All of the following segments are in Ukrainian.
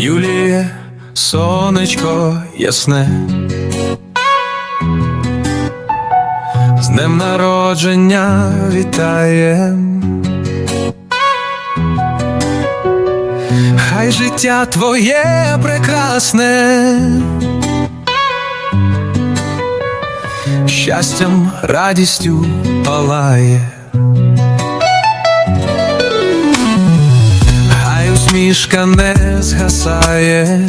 Юліє, сонечко ясне. З днем народження вітаєм. Хай життя твоє прекрасне, щастям, радістю палає. Усмішка не згасає,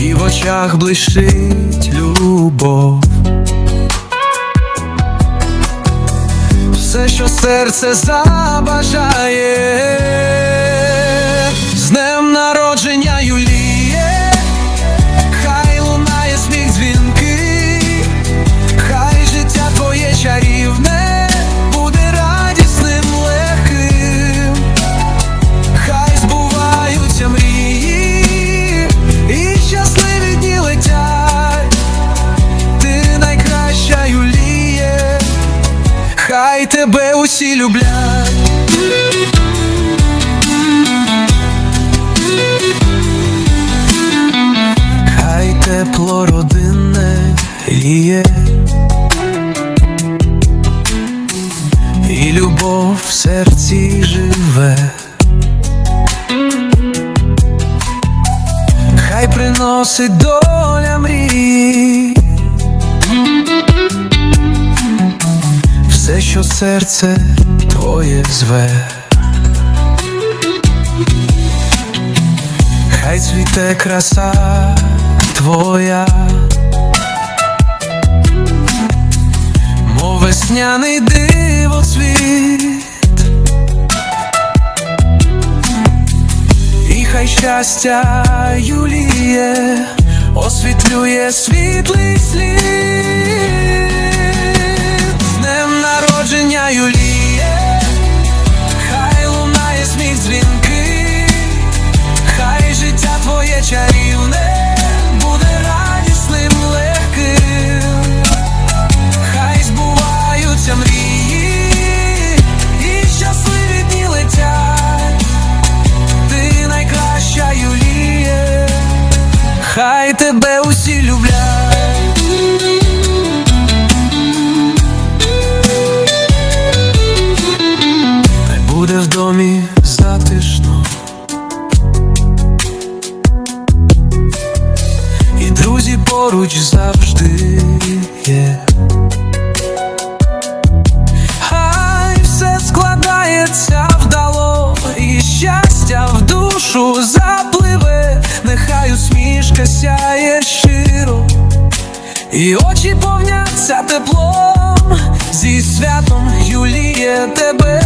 і в очах блищить любов. Все, що серце забажає, летять, ти найкраща Юліє, хай тебе усі люблять. Хай тепло родинне є, і любов в серці живе. Хай приносить доля мрій, все, що серце твоє зве. Хай цвіте краса твоя, мов весняний дивоцвіт, щастя Юліє освітлює світлий слід, поруч завжди є. Хай все складається вдало, і щастя в душу запливе, нехай усмішка сяє щиро, і очі повняться теплом, зі святом Юліє тебе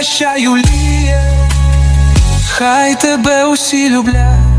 найкраща Лія, хай тебе усі люблять.